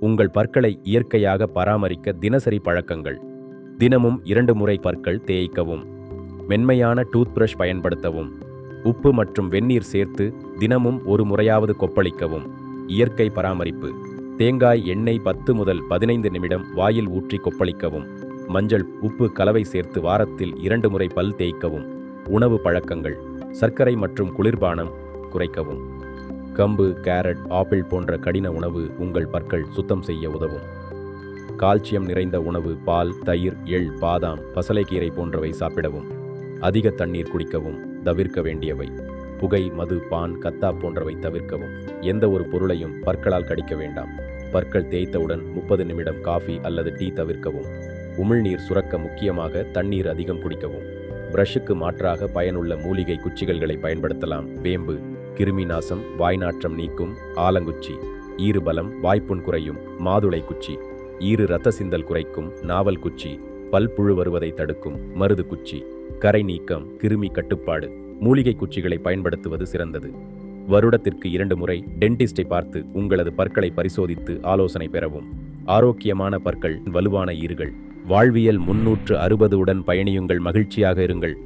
உங்கள் பற்களை இயற்கையாக பராமரிக்க தினசரி பழக்கங்கள். தினமும் இரண்டு முறை பற்கள் தேய்க்கவும். மென்மையான டூத் பிரஷ் பயன்படுத்தவும். உப்பு மற்றும் வெந்நீர் சேர்த்து தினமும் ஒரு முறையாவது கொப்பளிக்கவும். இயற்கை பராமரிப்பு. தேங்காய் எண்ணெய் பத்து முதல் பதினைந்து நிமிடம் வாயில் ஊற்றி கொப்பளிக்கவும். மஞ்சள் உப்பு கலவை சேர்த்து வாரத்தில் இரண்டு முறை பல் தேய்க்கவும். உணவு பழக்கங்கள். சர்க்கரை மற்றும் குளிர்பானம் குறைக்கவும். கம்பு கேரட் ஆப்பிள் போன்ற கடின உணவு உங்கள் பற்கள் சுத்தம் செய்ய உதவும். கால்சியம் நிறைந்த உணவு பால் தயிர் எள் பாதாம் பசலைக்கீரை போன்றவை சாப்பிடவும். அதிக தண்ணீர் குடிக்கவும் தவிர்க்க வேண்டியவை. புகை மது பான் கத்தா போன்றவை தவிர்க்கவும். எந்த ஒரு பொருளையும் பற்களால் கடிக்க வேண்டாம். பற்கள் தேய்த்தவுடன் முப்பது நிமிடம் காஃபி அல்லது டீ தவிர்க்கவும். உமிழ்நீர் சுரக்க முக்கியமாக தண்ணீர் அதிகம் குடிக்கவும். பிரஷுக்கு மாற்றாக பயனுள்ள மூலிகை குச்சிகள்களை பயன்படுத்தலாம். வேம்பு கிருமி நாசம் வாய்நாற்றம் நீக்கும் ஆலங்குச்சி ஈறுபலம் வாய்ப்புண் குறையும் மாதுளை குச்சி ஈறு இரத்த சிந்தல் குறைக்கும் நாவல் குச்சி பல்புழு வருவதை தடுக்கும் மருது குச்சி கரை நீக்கம் கிருமி கட்டுப்பாடு மூலிகை குச்சிகளை பயன்படுத்துவது சிறந்தது. வருடத்திற்கு இரண்டு முறை டென்டிஸ்டை பார்த்து உங்களது பற்களை பரிசோதித்து ஆலோசனை பெறவும். ஆரோக்கியமான பற்கள் வலுவான ஈறுகள். வாழ்வியல் முன்னூற்று அறுபது உடன் பயணியுங்கள் மகிழ்ச்சியாக இருங்கள்.